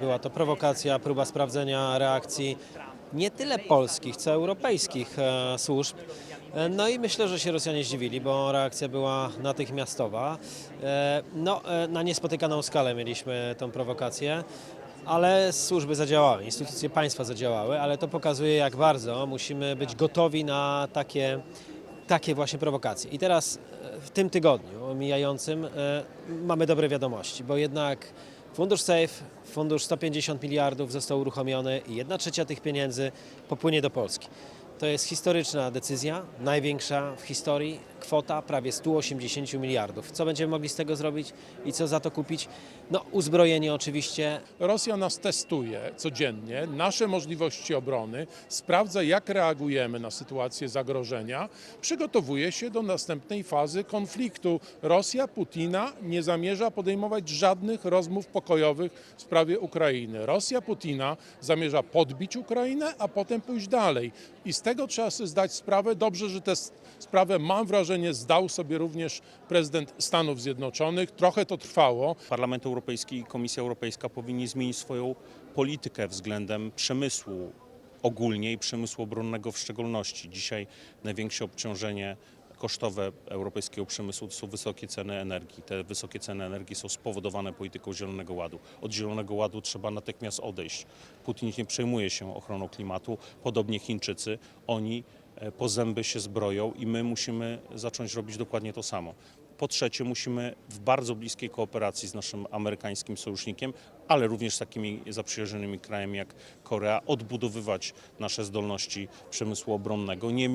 Była to prowokacja, próba sprawdzenia reakcji nie tyle polskich, co europejskich e, służb. E, No i myślę, że się Rosjanie zdziwili, bo reakcja była natychmiastowa. E, No, na niespotykaną skalę mieliśmy tą prowokację. Ale służby zadziałały, instytucje państwa zadziałały, ale to pokazuje, jak bardzo musimy być gotowi na takie, takie właśnie prowokacje. I teraz w tym tygodniu mijającym mamy dobre wiadomości, bo jednak fundusz SAFE, fundusz 150 miliardów został uruchomiony i jedna trzecia tych pieniędzy popłynie do Polski. To jest historyczna decyzja, największa w historii, kwota prawie 180 miliardów. Co będziemy mogli z tego zrobić i co za to kupić? No uzbrojenie oczywiście, Rosja nas testuje codziennie, nasze możliwości obrony, sprawdza jak reagujemy na sytuację zagrożenia, przygotowuje się do następnej fazy konfliktu. Rosja Putina nie zamierza podejmować żadnych rozmów pokojowych w sprawie Ukrainy. Rosja Putina zamierza podbić Ukrainę, a potem pójść dalej. I z tego trzeba sobie zdać sprawę. Dobrze, że tę sprawę, mam wrażenie, zdał sobie również prezydent Stanów Zjednoczonych. Trochę to trwało. Parlament Europejski i Komisja Europejska powinni zmienić swoją politykę względem przemysłu ogólnie i przemysłu obronnego w szczególności. Dzisiaj największe obciążenie kosztowe europejskiego przemysłu to są wysokie ceny energii. Te wysokie ceny energii są spowodowane polityką Zielonego Ładu. Od Zielonego Ładu trzeba natychmiast odejść. Putin nie przejmuje się ochroną klimatu, podobnie Chińczycy. Oni e, po zęby się zbroją i my musimy zacząć robić dokładnie to samo. Po trzecie, musimy w bardzo bliskiej kooperacji z naszym amerykańskim sojusznikiem, ale również z takimi zaprzyjaźnionymi krajami jak Korea, odbudowywać nasze zdolności przemysłu obronnego, nie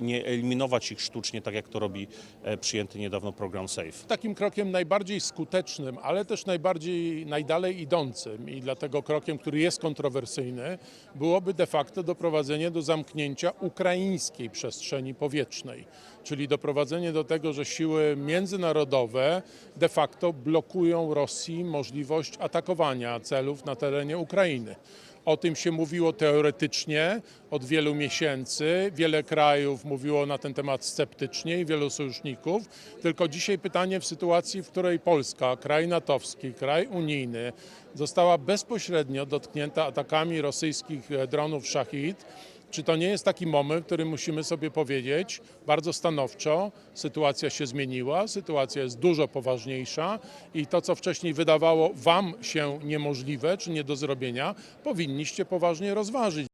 nie eliminować ich sztucznie, tak jak to robi e, przyjęty niedawno program SAFE. Takim krokiem najbardziej skutecznym, ale też najbardziej najdalej idącym i dlatego krokiem, który jest kontrowersyjny, byłoby de facto doprowadzenie do zamknięcia ukraińskiej przestrzeni powietrznej, czyli doprowadzenie do tego, że siły międzynarodowe de facto blokują Rosji możliwość atakowania celów na terenie Ukrainy. O tym się mówiło teoretycznie od wielu miesięcy. Wiele krajów mówiło na ten temat sceptycznie i wielu sojuszników. Tylko dzisiaj pytanie w sytuacji, w której Polska, kraj natowski, kraj unijny, została bezpośrednio dotknięta atakami rosyjskich dronów Shahid. Czy to nie jest taki moment, w którym musimy sobie powiedzieć bardzo stanowczo, sytuacja się zmieniła, sytuacja jest dużo poważniejsza i to, co wcześniej wydawało Wam się niemożliwe czy nie do zrobienia, powinniście poważnie rozważyć.